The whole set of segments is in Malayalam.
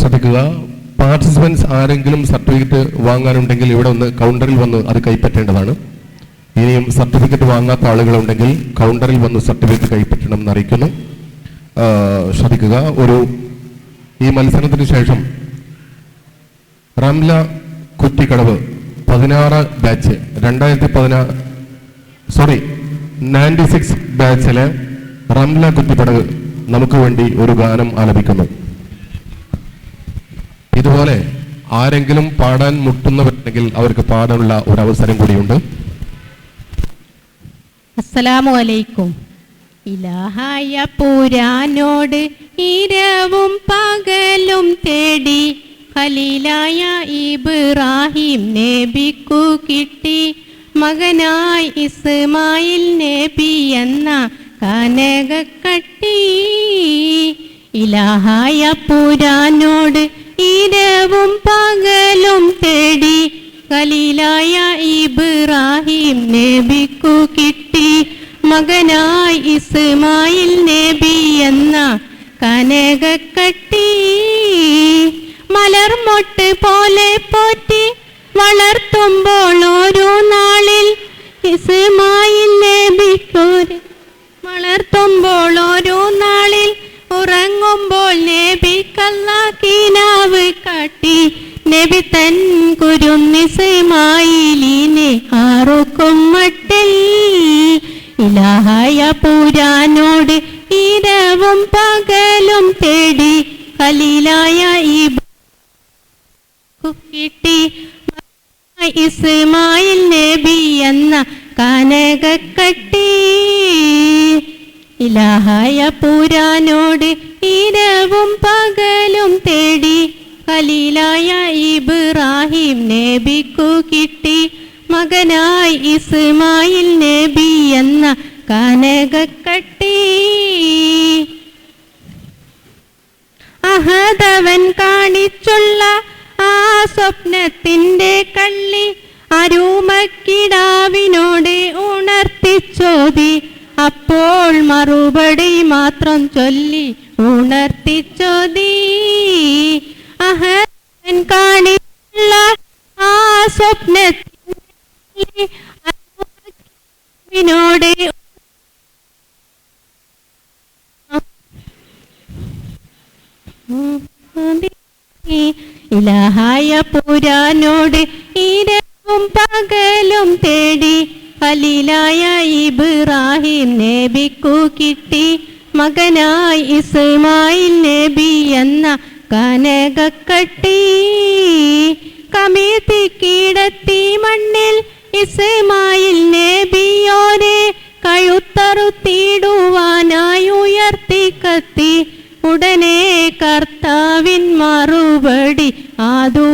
ശ്രദ്ധിക്കുക. പാർട്ടിസിപ്പൻസ് ആരെങ്കിലും സർട്ടിഫിക്കറ്റ് വാങ്ങാനുണ്ടെങ്കിൽ ഇവിടെ ഒന്ന് കൗണ്ടറിൽ വന്ന് അത് കൈപ്പറ്റേണ്ടതാണ്. ഇനിയും സർട്ടിഫിക്കറ്റ് വാങ്ങാത്ത ആളുകളുണ്ടെങ്കിൽ കൗണ്ടറിൽ വന്ന് സർട്ടിഫിക്കറ്റ് കൈപ്പറ്റണം എന്ന് അറിയിക്കുന്നു ശ്രദ്ധിക്കുക. ഒരു ഈ മത്സരത്തിന് ശേഷം റംല കുറ്റിക്കടവ് പതിനാറ് ബാച്ച് രണ്ടായിരത്തി പതിനാറ് സോറി നയന്റി സിക്സ് ബാച്ചിലെ റംല കുറ്റിപ്പടവ് നമുക്ക് വേണ്ടി ഒരു ഗാനം ആലപിക്കുന്നു. ഇതുപോലെ ആരെങ്കിലും പാടാൻ മുട്ടുന്നവരുണ്ടെങ്കിൽ അവർക്ക് പാടാനുള്ള ഒരു അവസരം കൂടിയുണ്ട്. അസ്സലാമു അലൈക്കും ഇലാഹായ പുരാനോട് ഇരവും പകലും തേടി ഖലീലായ ഇബ്രാഹിം നബിക്കു കിട്ടി. മകനായി ഇസ്മായിൽ നബി എന്ന കനകക്കട്ടി. ഇലാഹായ പുരാനോട് നബിക്കു കിട്ടി മകനായി ഇസ്മായിൽ നബി എന്ന കനകക്കട്ടി മലർമൊട്ട് പോലെ പോറ്റി വളർത്തുമ്പോൾ ഓരോ നാളിൽ ഇസ്മായിൽ നബിക്കൊരു വളർത്തുമ്പോൾ ഓരോ നാളിൽ ഉറങ്ങുമ്പോൾ നബി കല്ലാക്കിനാവ് കാട്ടി. നബി തൻ കുരുന്നിസമായിലിനെ ആറുക്കും മട്ടിൽ ഇലാഹായ പൂരാനോട് ഇരവും പകലും തേടി കലീലായ ഈ കിട്ടി ഇസ്മായിൽ നബി എന്ന കട്ടി ഇലാഹായ പൂരാനോട് ഇരവും പകലും തേടി ഖലീലായ ഇബ്രാഹിം നബിക്കു കിട്ടി. മകനായി ഇസ്മായിൽ നബി എന്ന കനകക്കട്ടി. അഹദവൻ കാണിച്ചുള്ള ആ സ്വപ്നത്തിന്റെ കള്ളി അരൂമക്കിടാവിനോട് ഉണർത്തിച്ചോതി അപ്പോൾ മറുപടി മാത്രം ചൊല്ലി ഉണർത്തിച്ചോതി അഹദവൻ കാണിച്ചുള്ള ഇലാഹായ പുരാനോട് ഇരവും പകലും തേടി ഖലീലായ ഇബ്രാഹിം നബിക്കു കിട്ടി. മകനായി ഇസ്മായിൽ നബി എന്ന കനകക്കട്ടി. കമീത്തി കീടത്തി മണ്ണിൽ ഇസ്മായിൽ നബിയോരെ കഴുത്തറുത്തിടുവാനായി ഉയർത്തി കത്തി. ഉടനെ കർത്താവിൻ മറുപടി ആദു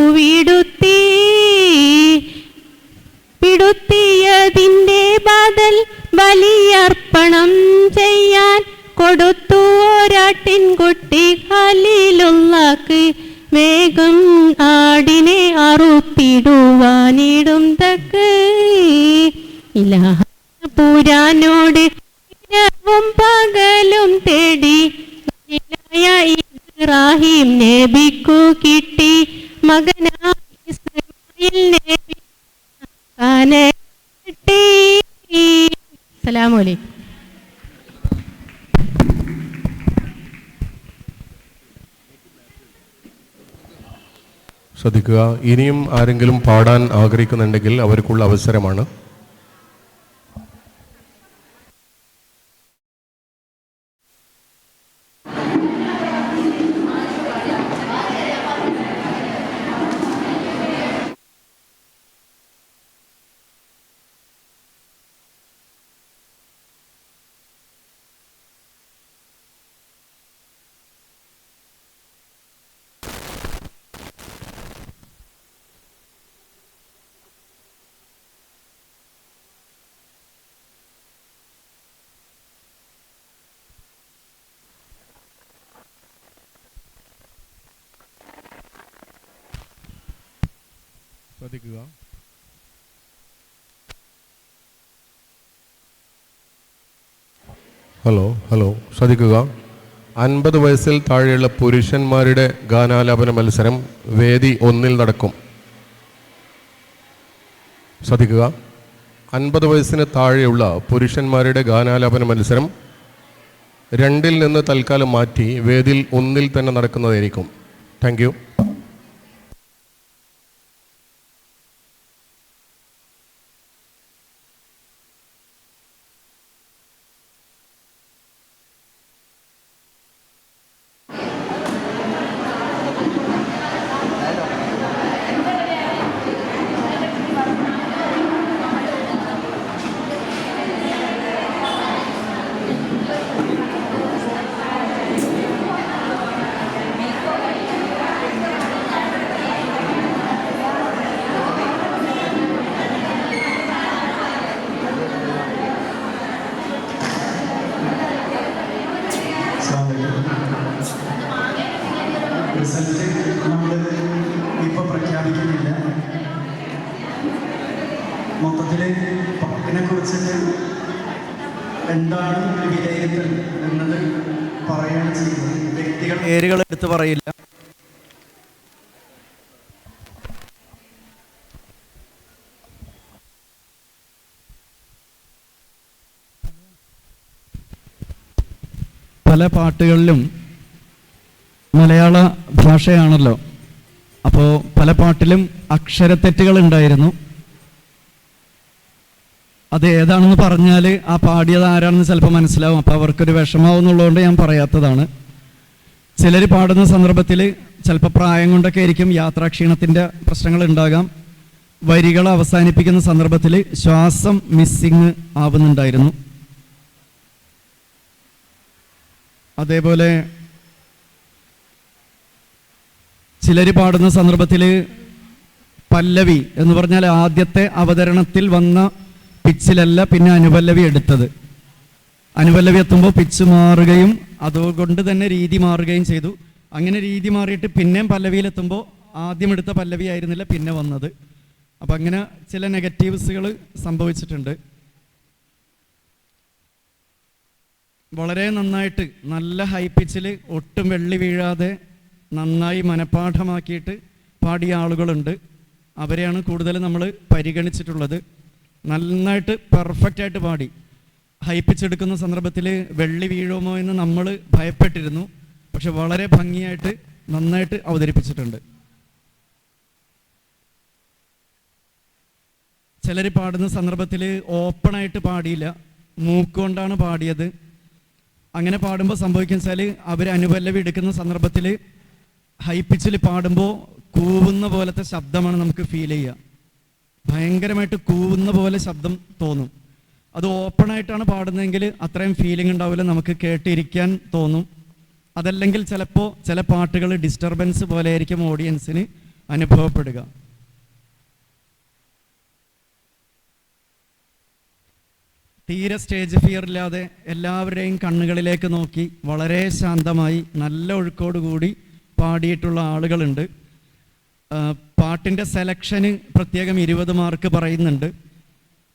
ഇബ്രാഹിം നബിക്കു കിട്ടി. മകനായി ഇസ്മായിൽ നബി കിട്ടി. അസ്സലാമു അലൈക്കും. ശ്രദ്ധിക്കുക ഇനിയും ആരെങ്കിലും പാടാൻ ആഗ്രഹിക്കുന്നുണ്ടെങ്കിൽ അവർക്കുള്ള അവസരമാണ്. ശ്രദ്ധിക്കുക ഹലോ ഹലോ ശ്രദ്ധിക്കുക. അൻപത് വയസ്സിൽ താഴെയുള്ള പുരുഷന്മാരുടെ ഗാനാലാപന മത്സരം വേദി ഒന്നിൽ നടക്കും. ശ്രദ്ധിക്കുക. അൻപത് വയസ്സിന് താഴെയുള്ള പുരുഷന്മാരുടെ ഗാനാലാപന മത്സരം രണ്ടിൽ നിന്ന് തൽക്കാലം മാറ്റി വേദിയിൽ ഒന്നിൽ തന്നെ നടക്കുന്നതായിരിക്കും. താങ്ക് പേരുകൾ എടുത്തു പറയില്ല. പല പാട്ടുകളിലും മലയാള ഭാഷയാണല്ലോ. അപ്പോൾ പല പാട്ടിലും അക്ഷരത്തെറ്റുകൾ ഉണ്ടായിരുന്നു. അത് ഏതാണെന്ന് പറഞ്ഞാൽ ആ പാടിയത് ആരാണെന്ന് ചിലപ്പോൾ മനസ്സിലാവും. അപ്പോൾ അവർക്കൊരു വിഷമാവും എന്നുള്ളതുകൊണ്ട് ഞാൻ പറയാത്തതാണ്. ചിലർ പാടുന്ന സന്ദർഭത്തിൽ ചിലപ്പോൾ പ്രായം കൊണ്ടൊക്കെ ആയിരിക്കും യാത്രാക്ഷീണത്തിന്റെ പ്രശ്നങ്ങൾ ഉണ്ടാകാം. വരികൾ അവസാനിപ്പിക്കുന്ന സന്ദർഭത്തിൽ ശ്വാസം മിസ്സിങ് ആവുന്നുണ്ടായിരുന്നു. അതേപോലെ ചിലർ പാടുന്ന സന്ദർഭത്തിൽ പല്ലവി എന്ന് പറഞ്ഞാൽ ആദ്യത്തെ അവതരണത്തിൽ വന്ന പിച്ചിലല്ല പിന്നെ അനുപല്ലവി എടുത്തത്. അനുപല്ലവി എത്തുമ്പോൾ പിച്ച് മാറുകയും അതുകൊണ്ട് തന്നെ രീതി മാറുകയും ചെയ്തു. അങ്ങനെ രീതി മാറിയിട്ട് പിന്നെയും പല്ലവിയിലെത്തുമ്പോൾ ആദ്യം എടുത്ത പല്ലവി ആയിരുന്നില്ല പിന്നെ വന്നത്. അപ്പം അങ്ങനെ ചില നെഗറ്റീവ്സുകൾ സംഭവിച്ചിട്ടുണ്ട്. വളരെ നന്നായിട്ട് നല്ല ഹൈ പിച്ചിൽ ഒട്ടും വെള്ളി വീഴാതെ നന്നായി മനഃപ്പാഠമാക്കിയിട്ട് പാടിയ ആളുകളുണ്ട്. അവരെയാണ് കൂടുതൽ നമ്മൾ പരിഗണിച്ചിട്ടുള്ളത്. നന്നായിട്ട് പെർഫെക്റ്റായിട്ട് പാടി. ഹൈ പിച്ച് എടുക്കുന്ന സന്ദർഭത്തിൽ വെള്ളി വീഴുമോ എന്ന് നമ്മൾ ഭയപ്പെട്ടിരുന്നു. പക്ഷെ വളരെ ഭംഗിയായിട്ട് നന്നായിട്ട് അവതരിപ്പിച്ചിട്ടുണ്ട്. ചിലർ പാടുന്ന സന്ദർഭത്തിൽ ഓപ്പണായിട്ട് പാടിയില്ല. മൂക്കുകൊണ്ടാണ് പാടിയത്. അങ്ങനെ പാടുമ്പോൾ സംഭവിക്കുന്ന വെച്ചാൽ അവർ അനുപല്ലവി എടുക്കുന്ന സന്ദർഭത്തിൽ ഹൈപ്പിച്ചിൽ പിച്ചിൽ പാടുമ്പോൾ കൂവുന്ന പോലത്തെ ശബ്ദമാണ് നമുക്ക് ഫീൽ ചെയ്യുക ഭയങ്കരമായിട്ട് കൂവുന്ന പോലെ ശബ്ദം തോന്നും. അത് ഓപ്പണായിട്ടാണ് പാടുന്നതെങ്കിൽ അത്രയും ഫീലിംഗ് ഉണ്ടാവില്ല. നമുക്ക് കേട്ടിരിക്കാൻ തോന്നും. അതല്ലെങ്കിൽ ചിലപ്പോൾ ചില പാട്ടുകൾ ഡിസ്റ്റർബൻസ് പോലെ ആയിരിക്കും ഓഡിയൻസിന് അനുഭവപ്പെടുക. തീരെ സ്റ്റേജ് ഫിയർ ഇല്ലാതെ എല്ലാവരുടെയും കണ്ണുകളിലേക്ക് നോക്കി വളരെ ശാന്തമായി നല്ല ഒഴുക്കോടുകൂടി പാടിയിട്ടുള്ള ആളുകളുണ്ട്. പാട്ടിന്റെ സെലക്ഷന് പ്രത്യേകം ഇരുപത് മാർക്ക് പറയുന്നുണ്ട്.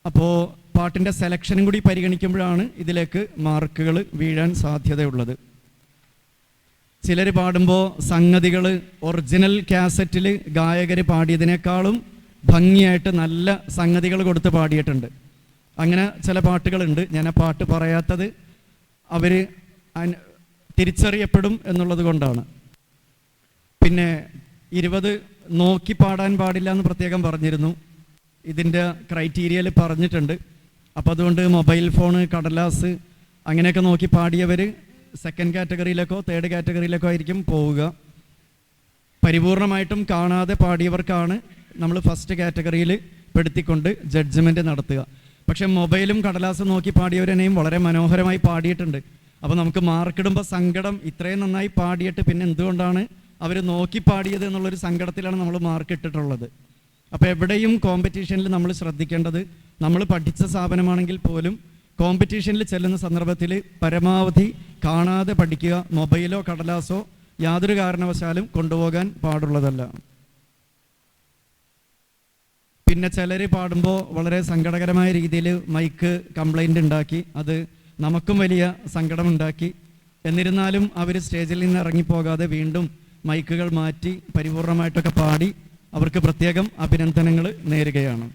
അപ്പോൾ പാട്ടിന്റെ സെലക്ഷനും കൂടി പരിഗണിക്കുമ്പോഴാണ് ഇതിലേക്ക് മാർക്കുകൾ വീഴാൻ സാധ്യതയുള്ളത്. ചിലർ പാടുമ്പോൾ സംഗതികൾ ഒറിജിനൽ കാസറ്റിൽ ഗായകർ പാടിയതിനേക്കാളും ഭംഗിയായിട്ട് നല്ല സംഗതികൾ കൊടുത്ത് പാടിയിട്ടുണ്ട്. അങ്ങനെ ചില പാട്ടുകളുണ്ട്. ഞാൻ ആ പാട്ട് പറയാത്തത് അവർ തിരിച്ചറിയപ്പെടും എന്നുള്ളത് കൊണ്ടാണ്. പിന്നെ ഇരുപത് നോക്കി പാടാൻ പാടില്ല എന്ന് പ്രത്യേകം പറഞ്ഞിരുന്നു. ഇതിന്റെ ക്രൈറ്റീരിയയിൽ പറഞ്ഞിട്ടുണ്ട്. അപ്പോൾ അതുകൊണ്ട് മൊബൈൽ ഫോണ് കടലാസ് അങ്ങനെയൊക്കെ നോക്കി പാടിയവർ സെക്കൻഡ് കാറ്റഗറിയിലേക്കോ തേർഡ് കാറ്റഗറിയിലേക്കോ ആയിരിക്കും പോവുക. പരിപൂർണമായിട്ടും കാണാതെ പാടിയവർക്കാണ് നമ്മൾ ഫസ്റ്റ് കാറ്റഗറിയിൽ പെടുത്തിക്കൊണ്ട് ജഡ്ജ്മെന്റ് നടത്തുക. പക്ഷെ മൊബൈലും കടലാസും നോക്കി പാടിയവരെന്നെയും വളരെ മനോഹരമായി പാടിയിട്ടുണ്ട്. അപ്പോൾ നമുക്ക് മാർക്കിടുമ്പോൾ സങ്കടം ഇത്രയും നന്നായി പാടിയിട്ട് പിന്നെ എന്തുകൊണ്ടാണ് അവർ നോക്കി പാടിയത് എന്നുള്ളൊരു സങ്കടത്തിലാണ് നമ്മൾ മാർക്ക് ഇട്ടിട്ടുള്ളത്. അപ്പോൾ എവിടെയും കോമ്പറ്റീഷനിൽ നമ്മൾ ശ്രദ്ധിക്കേണ്ടത് നമ്മൾ പഠിച്ച സ്ഥാപനമാണെങ്കിൽ പോലും കോമ്പറ്റീഷനിൽ ചെല്ലുന്ന സന്ദർഭത്തിൽ പരമാവധി കാണാതെ പഠിക്കുക മൊബൈലോ കടലാസോ യാതൊരു കാരണവശാലും കൊണ്ടുപോകാൻ പാടുള്ളതല്ല. പിന്നെ ചിലർ പാടുമ്പോൾ വളരെ സങ്കടകരമായ രീതിയിൽ മൈക്ക് കംപ്ലൈന്റ് ഉണ്ടാക്കി അത് നമുക്കും വലിയ സങ്കടമുണ്ടാക്കി. എന്നിരുന്നാലും അവർ സ്റ്റേജിൽ നിന്ന് ഇറങ്ങിപ്പോകാതെ വീണ്ടും മൈക്കുകൾ മാറ്റി പരിപൂർണമായിട്ടൊക്കെ പാടി അവർക്ക് പ്രത്യേകം അഭിനന്ദനങ്ങൾ നേരുകയാണ്.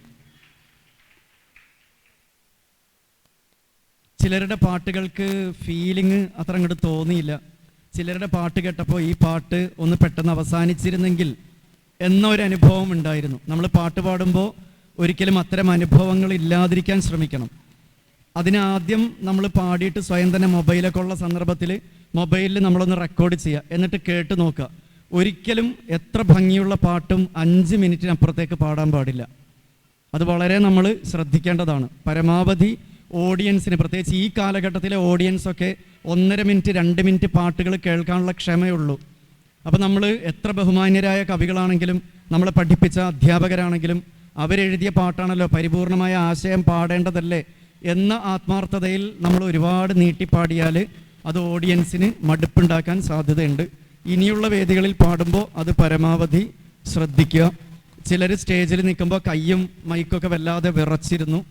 ചിലരുടെ പാട്ടുകൾക്ക് ഫീലിംഗ് അത്ര അങ്ങോട്ട് തോന്നിയില്ല. ചിലരുടെ പാട്ട് കേട്ടപ്പോൾ ഈ പാട്ട് ഒന്ന് പെട്ടെന്ന് അവസാനിച്ചിരുന്നെങ്കിൽ എന്നൊരു അനുഭവം ഉണ്ടായിരുന്നു. നമ്മൾ പാട്ട് പാടുമ്പോൾ ഒരിക്കലും അത്തരം അനുഭവങ്ങൾ ഇല്ലാതിരിക്കാൻ ശ്രമിക്കണം. അതിനാദ്യം നമ്മൾ പാടിയിട്ട് സ്വയം തന്നെ മൊബൈലൊക്കെ ഉള്ള സന്ദർഭത്തിൽ മൊബൈലിൽ നമ്മളൊന്ന് റെക്കോർഡ് ചെയ്യുക എന്നിട്ട് കേട്ട് നോക്കുക ഒരിക്കലും എത്ര ഭംഗിയുള്ള പാട്ടും അഞ്ച് മിനിറ്റിനപ്പുറത്തേക്ക് പാടാൻ പാടില്ല. അത് വളരെ നമ്മൾ ശ്രദ്ധിക്കേണ്ടതാണ്. പരമാവധി ഓഡിയൻസിന് പ്രത്യേകിച്ച് ഈ കാലഘട്ടത്തിലെ ഓഡിയൻസൊക്കെ ഒന്നര മിനിറ്റ് രണ്ട് മിനിറ്റ് പാട്ടുകൾ കേൾക്കാനുള്ള ക്ഷമയുള്ളൂ. അപ്പോൾ നമ്മൾ എത്ര ബഹുമാന്യരായ കവികളാണെങ്കിലും നമ്മളെ പഠിപ്പിച്ച അധ്യാപകരാണെങ്കിലും അവരെഴുതിയ പാട്ടാണല്ലോ പരിപൂർണമായ ആശയം പാടേണ്ടതല്ലേ എന്ന ആത്മാർത്ഥതയിൽ നമ്മൾ ഒരുപാട് നീട്ടിപ്പാടിയാൽ അത് ഓഡിയൻസിന് മടുപ്പുണ്ടാക്കാൻ സാധ്യതയുണ്ട്. ഇനിയുള്ള വേദികളിൽ പാടുമ്പോൾ അത് പരമാവധി ശ്രദ്ധിക്കുക. ചിലർ സ്റ്റേജിൽ നിൽക്കുമ്പോൾ കയ്യും മൈക്കൊക്കെ വല്ലാതെ വിറച്ചിരുന്നു.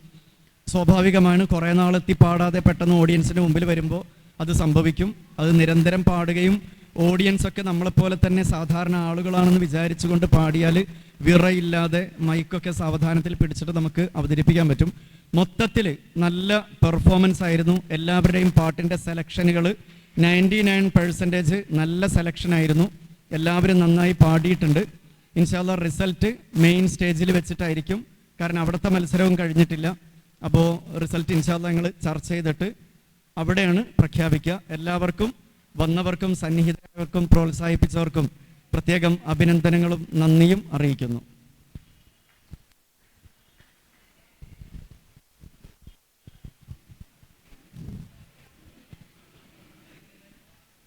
സ്വാഭാവികമാണ്. കുറേ നാളെത്തി പാടാതെ പെട്ടെന്ന് ഓഡിയൻസിന് മുമ്പിൽ വരുമ്പോൾ അത് സംഭവിക്കും. അത് നിരന്തരം പാടുകയും ഓഡിയൻസ് ഒക്കെ നമ്മളെപ്പോലെ തന്നെ സാധാരണ ആളുകളാണെന്ന് വിചാരിച്ചുകൊണ്ട് പാടിയാൽ വിറയില്ലാതെ മൈക്കൊക്കെ സാവധാനത്തിൽ പിടിച്ചിട്ട് നമുക്ക് അവതരിപ്പിക്കാൻ പറ്റും. മൊത്തത്തിൽ നല്ല പെർഫോമൻസ് ആയിരുന്നു. എല്ലാവരുടെയും പാട്ടിന്റെ സെലക്ഷനുകൾ നയന്റി നയൻ പെർസെന്റേജ് നല്ല സെലക്ഷൻ ആയിരുന്നു. എല്ലാവരും നന്നായി പാടിയിട്ടുണ്ട്. ഇൻഷാല്ല റിസൾട്ട് മെയിൻ സ്റ്റേജിൽ വെച്ചിട്ടായിരിക്കും. കാരണം അവിടുത്തെ മത്സരവും കഴിഞ്ഞിട്ടില്ല. അപ്പോൾ റിസൾട്ട് ഇൻഷാല്ല ഞങ്ങൾ ചർച്ച ചെയ്തിട്ട് അവിടെയാണ് പ്രഖ്യാപിക്കുക. എല്ലാവർക്കും വന്നവർക്കും സന്നിഹിതർക്കും പ്രോത്സാഹിപ്പിച്ചവർക്കും പ്രത്യേകം അഭിനന്ദനങ്ങളും നന്ദിയും അറിയിക്കുന്നു.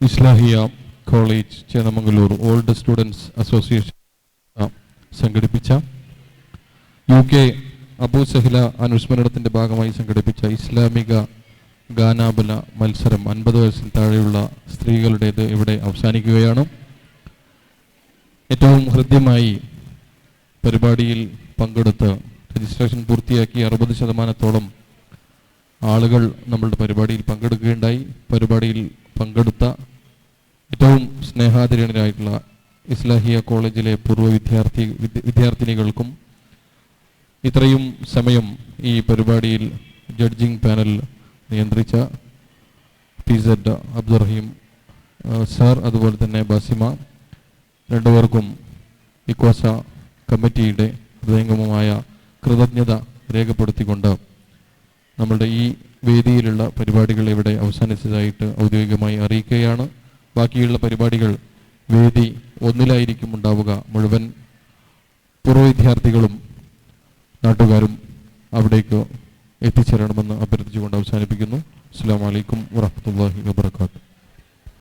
Islahiya college Chennamangallur old students association സംഘടിപ്പിച്ച യു കെ അബൂ സഹില അനുസ്മരണത്തിന്റെ ഭാഗമായി സംഘടിപ്പിച്ച ഇസ്ലാമിക ഗാനാബല മത്സരം അൻപത് വയസ്സിൽ താഴെയുള്ള സ്ത്രീകളുടേത് ഇവിടെ അവസാനിക്കുകയാണ്. ഏറ്റവും ഹൃദ്യമായി പരിപാടിയിൽ പങ്കെടുത്ത് രജിസ്ട്രേഷൻ പൂർത്തിയാക്കി അറുപത് ശതമാനത്തോളം ആളുകൾ നമ്മളുടെ പരിപാടിയിൽ പങ്കെടുക്കുകയുണ്ടായി. പരിപാടിയിൽ പങ്കെടുത്ത ഏറ്റവും സ്നേഹാതിരണരായിട്ടുള്ള ഇസ്ലാഹിയ കോളേജിലെ പൂർവ വിദ്യാർത്ഥി വിദ്യ- വിദ്യാർത്ഥിനികൾക്കും ഇത്രയും സമയം ഈ പരിപാടിയിൽ ജഡ്ജിംഗ് പാനൽ നിയന്ത്രിച്ച പി സെഡ് അബ്ദുറഹീം സാർ അതുപോലെ തന്നെ ബാസിമ രണ്ടുപേർക്കും ഇക്വാസ കമ്മിറ്റിയുടെ ഹൃദയംഗമമായ കൃതജ്ഞത രേഖപ്പെടുത്തിക്കൊണ്ട് നമ്മളുടെ ഈ വേദിയിലുള്ള പരിപാടികൾ ഇവിടെ അവസാനിച്ചതായിട്ട് ഔദ്യോഗികമായി അറിയിക്കുകയാണ്. ബാക്കിയുള്ള പരിപാടികൾ വേദി ഒന്നിലായിരിക്കും ഉണ്ടാവുക. മുഴുവൻ പൂർവ വിദ്യാർത്ഥികളും നാട്ടുകാരും അവിടേക്ക് എത്തിച്ചേരണമെന്ന് അഭ്യർത്ഥിച്ചുകൊണ്ട് അവസാനിപ്പിക്കുന്നു. അസ്സാം വലൈക്കും വാഹമത്തല്ലാഹി വാബർക്കാത്തു